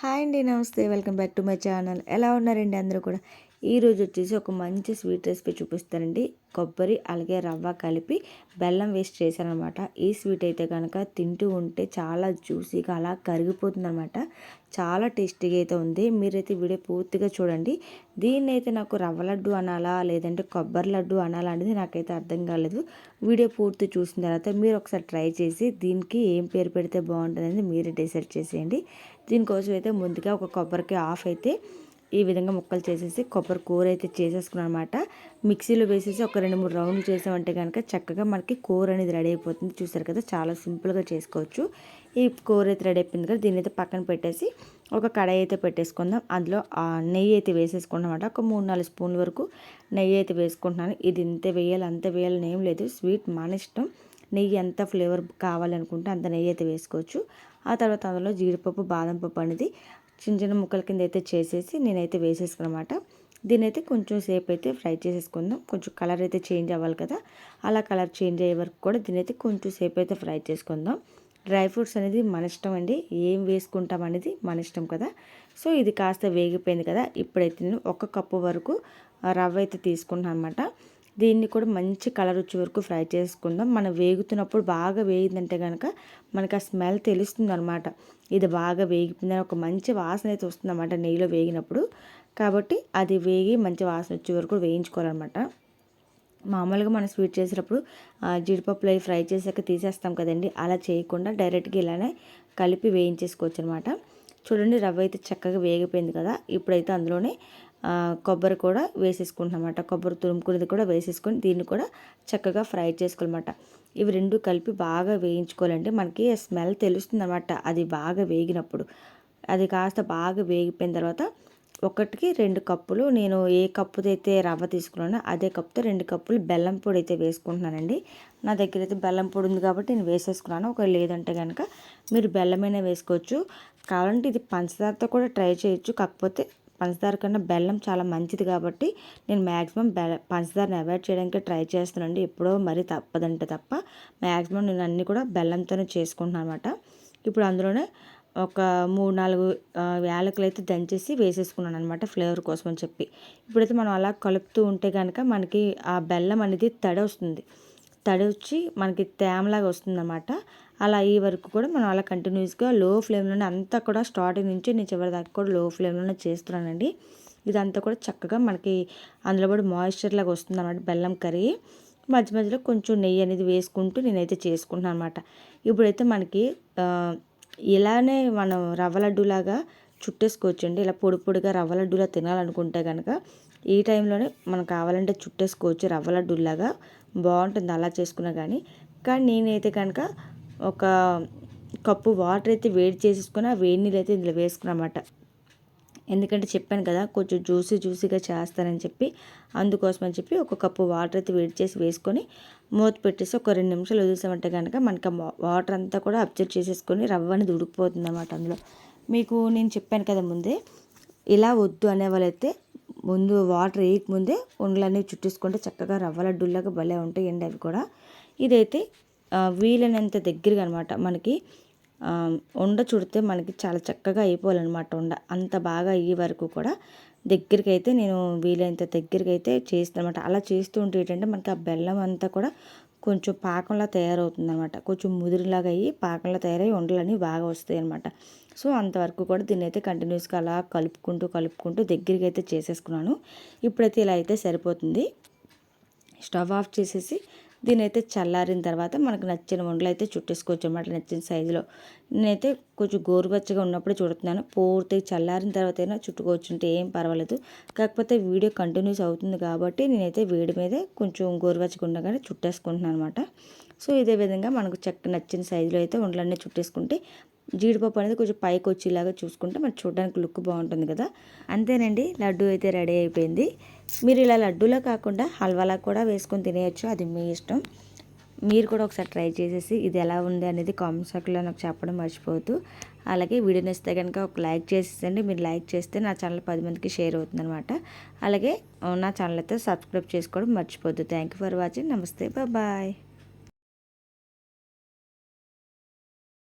Hi అండి నమస్తే. Welcome back to my channel. ఎలా ఉన్నారండి అందరూ కూడా? ఈరోజు వచ్చేసి ఒక మంచి స్వీట్ రెసిపీ చూపిస్తానండి. కొబ్బరి అలాగే రవ్వ కలిపి బెల్లం వేస్ట్ చేశానమాట ఈ స్వీట్ అయితే కనుక తింటూ ఉంటే చాలా జ్యూసీగా అలా కరిగిపోతుందనమాట. చాలా టేస్టీగా అయితే ఉంది. మీరైతే వీడియో పూర్తిగా చూడండి. దీన్ని అయితే నాకు రవ్వ లడ్డు అనాలా లేదంటే కొబ్బరి లడ్డు అనాలా అనేది నాకైతే అర్థం కాలేదు. వీడియో పూర్తి చూసిన తర్వాత మీరు ఒకసారి ట్రై చేసి దీనికి ఏం పేరు పెడితే బాగుంటుంది మీరే డిసైడ్ చేసేయండి. దీనికోసం అయితే ముందుగా ఒక కొబ్బరికి ఆఫ్ అయితే ఈ విధంగా ముక్కలు చేసేసి కొబ్బరి కూర అయితే చేసేసుకున్నాను అనమాట మిక్సీలో వేసేసి ఒక రెండు మూడు రౌండ్లు చేసామంటే కనుక చక్కగా మనకి కూర అనేది రెడీ అయిపోతుంది. చూసారు కదా చాలా సింపుల్గా చేసుకోవచ్చు. ఈ కూర అయితే రెడీ అయిపోయింది కదా దీని అయితే పక్కన పెట్టేసి ఒక కడాయి అయితే పెట్టేసుకుందాం. అందులో నెయ్యి అయితే వేసేసుకున్నాం అనమాట ఒక మూడు నాలుగు స్పూన్ల వరకు నెయ్యి అయితే వేసుకుంటున్నాను. ఇది ఇంత వేయాలి అంత వేయాలని ఏం లేదు. స్వీట్ మన ఇష్టం. నెయ్యి ఎంత ఫ్లేవర్ కావాలనుకుంటే అంత నెయ్యి అయితే వేసుకోవచ్చు. ఆ తర్వాత అందులో జీడిపప్పు బాదం పప్పు అనేది చిన్న చిన్న ముక్కల కింద అయితే చేసేసి నేనైతే వేసేసుకున్నమాట. దీని అయితే కొంచెం సేపు అయితే ఫ్రై చేసేసుకుందాం. కొంచెం కలర్ అయితే చేంజ్ అవ్వాలి కదా. అలా కలర్ చేంజ్ అయ్యే వరకు కూడా దీని అయితే కొంచెం సేపు అయితే ఫ్రై చేసుకుందాం. డ్రై ఫ్రూట్స్ అనేది మన ఇష్టం అండి. ఏం వేసుకుంటాం అనేది మన ఇష్టం కదా. సో ఇది కాస్త వేగిపోయింది కదా. ఇప్పుడైతే నేను ఒక కప్పు వరకు రవ్వ అయితే తీసుకుంటాను అనమాట దీన్ని కూడా మంచి కలర్ వచ్చే వరకు ఫ్రై చేసుకుందాం. మనం వేగుతున్నప్పుడు బాగా వేగిందంటే కనుక మనకు ఆ స్మెల్ తెలుస్తుంది అనమాట ఇది బాగా వేగిపోయిందని ఒక మంచి వాసన అయితే వస్తుంది అనమాట నెయ్యిలో వేగినప్పుడు. కాబట్టి అది వేగి మంచి వాసన వచ్చే వరకు వేయించుకోవాలన్నమాట. మామూలుగా మనం స్వీట్ చేసేటప్పుడు జీడిపప్పులు అవి ఫ్రై చేసాక తీసేస్తాం కదండి. అలా చేయకుండా డైరెక్ట్గా ఇలానే కలిపి వేయించేసుకోవచ్చు అనమాట చూడండి రవ్వ అయితే చక్కగా వేగిపోయింది కదా. ఇప్పుడైతే అందులోనే కొబ్బరి కూడా వేసేసుకుంటున్నమాట. కొబ్బరి తురుముకునేది కూడా వేసేసుకొని దీన్ని కూడా చక్కగా ఫ్రై చేసుకోవాలన్నమాట. ఇవి రెండు కలిపి బాగా వేయించుకోవాలంటే మనకి స్మెల్ తెలుస్తుంది అనమాట అది బాగా వేగినప్పుడు. అది కాస్త బాగా వేగిపోయిన తర్వాత ఒకటికి రెండు కప్పులు నేను ఏ కప్పుతో అయితే రవ్వ తీసుకున్నానో అదే కప్పుతో రెండు కప్పులు బెల్లం పొడి అయితే వేసుకుంటున్నానండి. నా దగ్గర అయితే బెల్లం పొడి ఉంది కాబట్టి నేను వేసేసుకున్నాను. ఒక లేదంటే కనుక మీరు బెల్లమైనా వేసుకోవచ్చు. కావాలంటే ఇది పంచదారతో కూడా ట్రై చేయొచ్చు. కాకపోతే పంచదార కన్నా బెల్లం చాలా మంచిది కాబట్టి నేను మ్యాక్సిమం బె పంచదారని అవాయిడ్ చేయడానికి ట్రై చేస్తున్నానండి ఎప్పుడో మరీ తప్పదంటే తప్ప మ్యాక్సిమం నేను అన్నీ కూడా బెల్లంతోనే చేసుకుంటున్నాను అనమాట ఇప్పుడు అందులోనే ఒక మూడు నాలుగు యాలకులు అయితే దంచేసి వేసేసుకున్నాను అనమాట ఫ్లేవర్ కోసం అని చెప్పి. ఇప్పుడైతే మనం అలా కలుపుతూ ఉంటే కనుక మనకి ఆ బెల్లం అనేది తడి వస్తుంది. తడి వచ్చి మనకి తేమలాగా వస్తుందన్నమాట. అలా అయ్యే వరకు కూడా మనం అలా కంటిన్యూస్గా లో ఫ్లేమ్లోనే అంతా కూడా స్టార్టింగ్ నుంచి నేను చివరి దాకా కూడా లో ఫ్లేమ్లోనే చేస్తున్నానండి. ఇదంతా కూడా చక్కగా మనకి అందులో కూడా మాయిశ్చర్ లాగా వస్తుంది అనమాట బెల్లం కర్రీ. మధ్య మధ్యలో కొంచెం నెయ్యి అనేది వేసుకుంటూ నేనైతే చేసుకుంటున్నాను అనమాట ఇప్పుడైతే మనకి ఇలానే మనం రవ్వ లడ్డూలాగా చుట్టేసుకోవచ్చండి. ఇలా పొడి పొడిగా రవ్వ లడ్డూలా తినాలనుకుంటే కనుక ఈ టైంలోనే మనకు కావాలంటే చుట్టేసుకోవచ్చు రవ్వ లడ్డూలాగా బాగుంటుంది అలా చేసుకున్నా కానీ కానీ నేనైతే కనుక ఒక కప్పు వాటర్ అయితే వేడి చేసేసుకుని ఆ వేడి నీళ్ళు అయితే ఇందులో వేసుకున్నమాట ఎందుకంటే చెప్పాను కదా కొంచెం జ్యూసీ జ్యూసీగా చేస్తానని చెప్పి అందుకోసం అని చెప్పి ఒక కప్పు వాటర్ అయితే వేడి చేసి వేసుకొని మూత పెట్టేసి ఒక రెండు నిమిషాలు వదిలేసామంటే కనుక మనకి వాటర్ అంతా కూడా అబ్జర్వ్ చేసేసుకొని రవ్వ అనేది ఉడికిపోతుంది అన్నమాట అందులో. మీకు నేను చెప్పాను కదా ముందే ఇలా వద్దు అనే వాళ్ళైతే ముందు వాటర్ వేయకముందే ఉండలన్నీ చుట్టేసుకుంటే చక్కగా రవ్వ లడ్డుల్లాగా భలే ఉంటాయండి అవి కూడా. ఇదైతే వీలైనంత దగ్గరగా అనమాట మనకి ఉండ చుడితే మనకి చాలా చక్కగా అయిపోవాలన్నమాట ఉండ. అంత బాగా అయ్యే వరకు కూడా దగ్గరికి అయితే నేను వీలైనంత దగ్గరికి అయితే చేస్తాను అనమాట అలా చేస్తూ ఉంటే ఏంటంటే మనకి ఆ బెల్లం అంతా కూడా కొంచెం పాకంలా తయారవుతుంది అనమాట కొంచెం ముదిరిలాగా అయ్యి పాకంలా తయారయ్యి ఉండలన్నీ బాగా వస్తాయి అనమాట సో అంతవరకు కూడా దీన్ని అయితే కంటిన్యూస్గా అలా కలుపుకుంటూ కలుపుకుంటూ దగ్గరికి అయితే చేసేసుకున్నాను. ఇప్పుడైతే ఇలా అయితే సరిపోతుంది. స్టవ్ ఆఫ్ చేసేసి దీని అయితే చల్లారిన తర్వాత మనకు నచ్చిన వంటలు అయితే చుట్టేసుకోవచ్చు అనమాట నచ్చిన సైజులో. నేనైతే కొంచెం గోరువెచ్చగా ఉన్నప్పుడు చుడుతున్నాను. పూర్తిగా చల్లారిన తర్వాత అయినా చుట్టుకోవచ్చు అంటే ఏం పర్వాలేదు. కాకపోతే వీడియో కంటిన్యూస్ అవుతుంది కాబట్టి నేనైతే వేడి మీదే కొంచెం గోరువెచ్చగా ఉండగానే చుట్టేసుకుంటున్నాను అనమాట సో ఇదే విధంగా మనకు చెక్క నచ్చిన సైజులో అయితే వండలన్నీ చుట్టేసుకుంటే జీడిపప్పు అనేది కొంచెం పైకి వచ్చేలాగా చూసుకుంటే మరి చూడడానికి లుక్ బాగుంటుంది కదా. అంతేనండి లడ్డు అయితే రెడీ అయిపోయింది. మీరు ఇలా లడ్డూలో కాకుండా హల్వాలా కూడా వేసుకొని తినేయచ్చు అది మీ ఇష్టం. మీరు కూడా ఒకసారి ట్రై చేసేసి ఇది ఎలా ఉంది అనేది కామెంట్ సెక్షన్లో నాకు చెప్పడం మర్చిపోవద్దు. అలాగే వీడియో నచ్చితే కనుక ఒక లైక్ చేసేసండి మీరు లైక్ చేస్తే నా ఛానల్ పది మందికి షేర్ అవుతుంది అనమాట అలాగే నా ఛానల్ అయితే సబ్స్క్రైబ్ చేసుకోవడం మర్చిపోవద్దు. Thank you for watching. నమస్తే బాయ్.